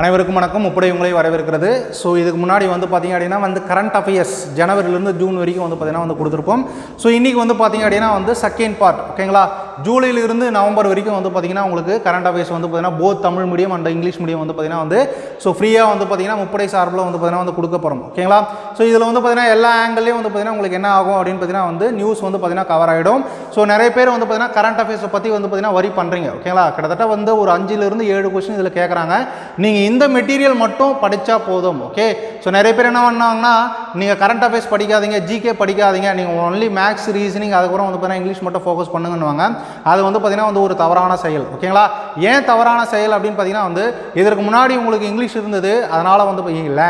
அனைவருக்கும் வணக்கம். முப்படை உங்களை வரவேற்கிறது. ஸோ இதுக்கு முன்னாடி வந்து பார்த்தீங்க அப்படின்னா வந்து கரண்ட் அஃபேர்ஸ் ஜனவரிலேருந்து ஜூன் வரைக்கும் வந்து பார்த்திங்கன்னா வந்து கொடுத்துருப்போம். ஸோ இன்றைக்கி வந்து பார்த்தீங்க அப்படின்னா வந்து செகண்ட் பார்ட் ஓகேங்களா ஜூலையிலிருந்து நவம்பர் வரைக்கும் வந்து பார்த்தீங்கன்னா உங்களுக்கு கரண்ட் அஃபேர்ஸ் வந்து பார்த்தீங்கன்னா both Tamil medium and English medium வந்து பார்த்தீங்கன்னா வந்து ஸோ ஃப்ரீயாக வந்து பார்த்தீங்கன்னா முப்படை சார்பில் வந்து பார்த்தீங்கன்னா வந்து கொடுக்க போகிறோம் ஓகேங்களா ஸோ இதில் வந்து பார்த்தீங்கன்னா எல்லா ஆங்கிள்லேயும் வந்து பார்த்தீங்கன்னா உங்களுக்கு என்ன ஆகும் அப்படின்னு பார்த்தீங்கன்னா வந்து நியூஸ் வந்து பார்த்தீங்கன்னா கவர் ஆகிடும் ஸோ நிறைய பேர் வந்து பார்த்தீங்கன்னா கரண்ட் அஃபேர்ஸை பற்றி வந்து பார்த்தீங்கன்னா வரி பண்ணுறீங்க ஓகேங்களா கிட்டத்தட்ட வந்து ஒரு அஞ்சுலேருந்து ஏழு கொஸ்டின் இதில் கேட்குறாங்க நீங்கள் இந்த மெட்டீரியல் மட்டும் படித்தா போதும் ஓகே ஸோ நிறைய பேர் என்ன பண்ணாங்கன்னா நீங்கள் கரண்ட் அஃபேர்ஸ் படிக்காதீங்க ஜிகே படிக்காதீங்க நீங்கள் ஒன்லி மேக்ஸ் ரீசனிங் அதுக்கப்புறம் வந்து பார்த்தீங்கன்னா இங்கிலீஷ் மட்டும் ஃபோக்கஸ் பண்ணுங்கன்னுவாங்க அது வந்து பார்த்திங்கன்னா வந்து ஒரு தவறான செயல் ஓகேங்களா ஏன் தவறான செயல் அப்படின்னு பார்த்தீங்கன்னா வந்து இதற்கு முன்னாடி உங்களுக்கு இங்கிலீஷ் இருந்தது அதனால் வந்து இல்லை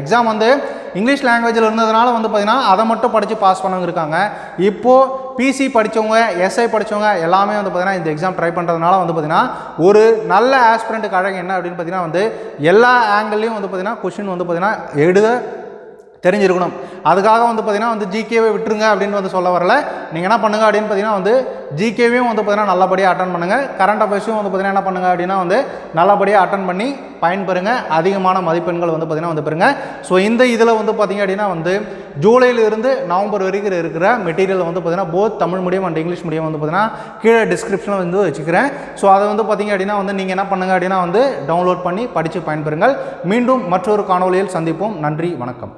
எக்ஸாம் வந்து இங்கிலீஷ் லாங்குவேஜில் இருந்ததுனால வந்து பார்த்திங்கன்னா அதை மட்டும் படித்து பாஸ் பண்ணவங்க இருக்காங்க. இப்போது பிசி படித்தவங்க எஸ்ஐ படித்தவங்க எல்லாமே வந்து பார்த்திங்கன்னா இந்த எக்ஸாம் ட்ரை பண்ணுறதுனால வந்து பார்த்திங்கன்னா ஒரு நல்ல ஆஸ்பிரண்ட்டுக்கு அழகு என்ன அப்படின்னு பார்த்தீங்கன்னா வந்து எல்லா ஆங்கிள்லேயும் வந்து பார்த்திங்கன்னா கொஷின் வந்து பார்த்திங்கன்னா எழுத தெரிஞ்சிருக்கணும். அதுக்காக வந்து பார்த்திங்கன்னா வந்து ஜிகேவை விட்டுருங்க அப்படின்னு வந்து சொல்ல வரல. நீங்கள் என்ன பண்ணுங்க அப்படின்னு பார்த்தீங்கன்னா வந்து ஜிகேவையும் வந்து பார்த்திங்கன்னா நல்லபடியாக அட்டன் பண்ணுங்கள் கரண்ட் அஃபேர்ஸும் வந்து பார்த்தீங்கன்னா என்ன பண்ணுங்க அப்படின்னா வந்து நல்லபடியாக அட்டன் பண்ணி பயன்பெறுங்க. அதிகமான மதிப்பெண்கள் வந்து பார்த்திங்கன்னா வந்து பெறுங்க. ஸோ இந்த இதில் வந்து பார்த்தீங்க அப்படின்னா வந்து ஜூலையிலிருந்து நவம்பர் வரைக்கும் இருக்கிற மெட்டீரியல் வந்து பார்த்தீங்கன்னா both Tamil medium and English medium வந்து பார்த்திங்கன்னா கீழே டிஸ்கிரிப்ஷனில் வந்து வச்சுக்கிறேன். ஸோ அதை வந்து பார்த்தீங்க அப்படின்னா வந்து நீங்கள் என்ன பண்ணுங்க அப்படின்னா வந்து டவுன்லோட் பண்ணி படித்து பயன்பெறுங்கள். மீண்டும் மற்றொரு காணொலியில் சந்திப்போம். நன்றி வணக்கம்.